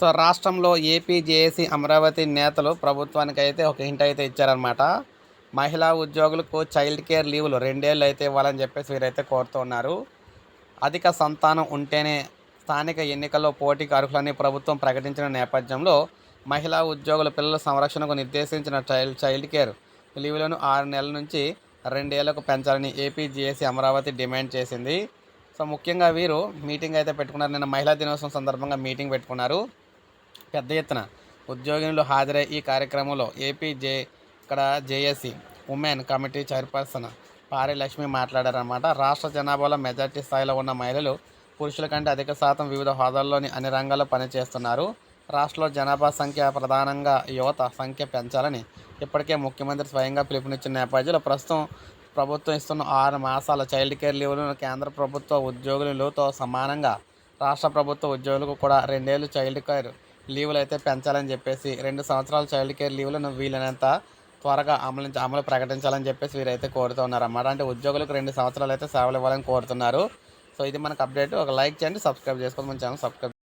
So రాష్ట్రంలో AP JAC Amaravati నేతలు ప్రభుత్వానికి అయితే ఒక హింట్ అయితే ఇచ్చారనమాట మహిళా ఉద్యోగులకు చైల్డ్ కేర్ లీవులు రెండేళ్ళు అయితే ఇవ్వాలని చెప్పేసి వీరైతే కోరుతూ ఉన్నారు. అధిక సంతానం ఉంటేనే స్థానిక ఎన్నికల్లో పోటీకి అర్హులని ప్రభుత్వం ప్రకటించిన నేపథ్యంలో మహిళా ఉద్యోగుల పిల్లల సంరక్షణకు నిర్దేశించిన చైల్డ్ చైల్డ్ కేర్ లీవులను ఆరు నెలల నుంచి రెండేళ్ళకు పెంచాలని ఏపీ అమరావతి డిమాండ్ చేసింది. సో ముఖ్యంగా వీరు మీటింగ్ అయితే పెట్టుకున్నారు. నిన్న మహిళా దినోత్సవం సందర్భంగా మీటింగ్ పెట్టుకున్నారు. పెద్ద ఎత్తున ఉద్యోగినులు హాజరై ఈ కార్యక్రమంలో ఏపీ జే ఇక్కడ జేఏసీ ఉమెన్ కమిటీ చైర్పర్సన్ పారి లక్ష్మి మాట్లాడారన్నమాట. రాష్ట్ర జనాభాలో మెజార్టీ స్థాయిలో ఉన్న మహిళలు పురుషుల కంటే అధిక శాతం వివిధ హోదాల్లోని అన్ని రంగాల్లో పనిచేస్తున్నారు. రాష్ట్రంలో జనాభా సంఖ్య ప్రధానంగా యువత సంఖ్య పెంచాలని ఇప్పటికే ముఖ్యమంత్రి స్వయంగా పిలుపునిచ్చిన నేపథ్యంలో ప్రస్తుతం ప్రభుత్వం ఇస్తున్న ఆరు మాసాల చైల్డ్ కేర్ లీవ్లను కేంద్ర ప్రభుత్వ ఉద్యోగులతో సమానంగా రాష్ట్ర ప్రభుత్వ ఉద్యోగులకు కూడా రెండేళ్ళు చైల్డ్ కేర్ లీవులు అయితే పెంచాలని చెప్పేసి రెండు సంవత్సరాల చైల్డ్ కేర్ లీవులను వీలైనంత త్వరగా అమలు అమలు ప్రకటించాలని చెప్పేసి వీరైతే కోరుతున్నారు అన్నమాట అంటే ఉద్యోగులకు రెండు సంవత్సరాలు అయితే సేవలు ఇవ్వాలని కోరుతున్నారు. సో ఇది మనకు అప్డేట్. ఒక లైక్ చేయండి సబ్స్క్రైబ్ చేసుకోండి. మన ఛానల్ సబ్స్క్రైబ్